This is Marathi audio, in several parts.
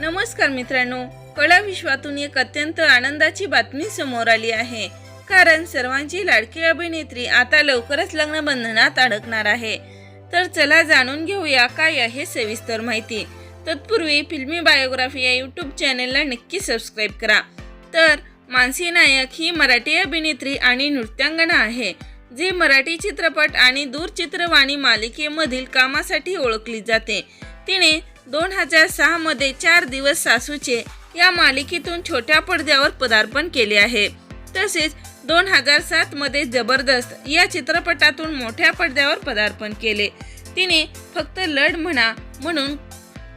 नमस्कार मित्रांनो कला विश्वातून एक अत्यंत आनंदाची बातमी समोर आली आहे. कारण सर्वांची लाडकी अभिनेत्री आता लवकरच लग्न बंधनात अडकणार आहे. तर चला जाणून घेऊया काय आहे सविस्तर माहिती. तत्पूर्वी फिल्मी बायोग्राफी या यूट्यूब चॅनेलला नक्की सबस्क्राईब करा. तर मानसी नायक ही मराठी अभिनेत्री आणि नृत्यांगना आहे जी मराठी चित्रपट आणि दूरचित्रवाणी मालिकेमधील कामासाठी ओळखली जाते. तिने दोन हजार सहामध्ये चार दिवस सासूचे या मालिकेतून छोट्या पडद्यावर पदार्पण केले आहे. तसेच दोन हजार सातमध्ये जबरदस्त या चित्रपटातून मोठ्या पडद्यावर पदार्पण केले. तिने फक्त लढ म्हणा म्हणून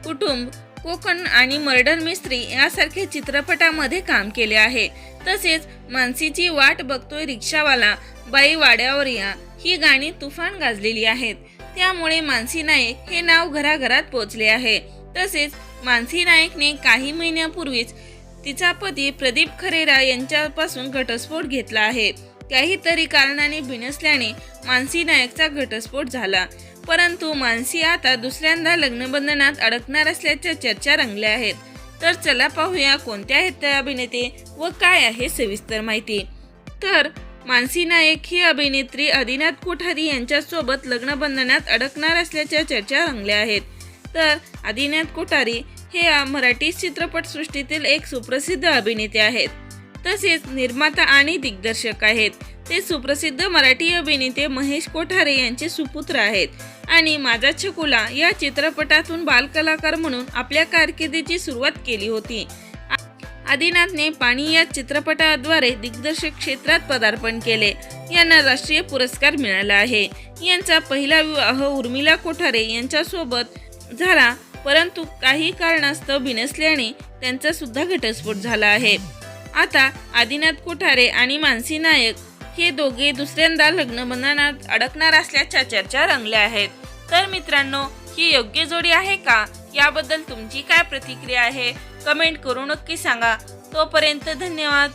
कुटुंब कोकण आणि मर्डर मिस्त्री यासारख्या चित्रपटामध्ये काम केले आहे. तसेच मानसीची वाट बघतोय रिक्षावाला बाई वाड्यावर या ही गाणी तुफान गाजलेली आहेत. त्यामुळे मानसी नाईक हे नाव घराघरात पोचले आहे. तसेच मानसी नाईकने काही महिन्यापूर्वीच तिचा पती प्रदीप खरेरा यांच्यापासून घटस्फोट घेतला आहे. काहीतरी कारणाने भिनसल्याने मानसी नायकचा घटस्फोट झाला. परंतु मानसी आता दुसऱ्यांदा लग्नबंधनात अडकणार असल्याच्या चर्चा रंगल्या आहेत. तर चला पाहूया कोणत्या आहेत त्या अभिनेते व काय आहे सविस्तर माहिती. तर मानसी नायक ही अभिनेत्री आदिनाथ कोठारी यांच्यासोबत लग्नबंधनात अडकणार असल्याच्या चर्चा रंगल्या आहेत. तर आदिनाथ कोठारी हे आ- मराठी चित्रपटसृष्टीतील एक सुप्रसिद्ध अभिनेते आहेत. तसेच निर्माता आणि दिग्दर्शक आहेत. ते सुप्रसिद्ध मराठी अभिनेते महेश कोठारे यांचे सुपुत्र आहेत. आणि माझा छकुला या चित्रपटातून बालकलाकार म्हणून आपल्या कारकिर्दीची सुरुवात केली होती. आदिनाथने पाणी या चित्रपटाद्वारे दिग्दर्शक क्षेत्रात पदार्पण केले. यांना राष्ट्रीय पुरस्कार मिळाला आहे. यांचा पहिला विवाह उर्मिला कोठारे यांच्यासोबत झाला परंतु काही कारणास्तव बिनसल्याने त्यांचा सुद्धा घटस्फोट झाला आहे. आता आदिनाथ कोठारे आणि मानसी नायक हे दोघे दुसऱ्यांदा लग्न बंधनात अडकणार असल्याच्या चर्चा रंगल्या आहेत. तर मित्रांनो ही योग्य जोडी आहे का? याबद्दल तुमची काय प्रतिक्रिया आहे? कमेंट करू नक्की सांगा. तोपर्यंत धन्यवाद.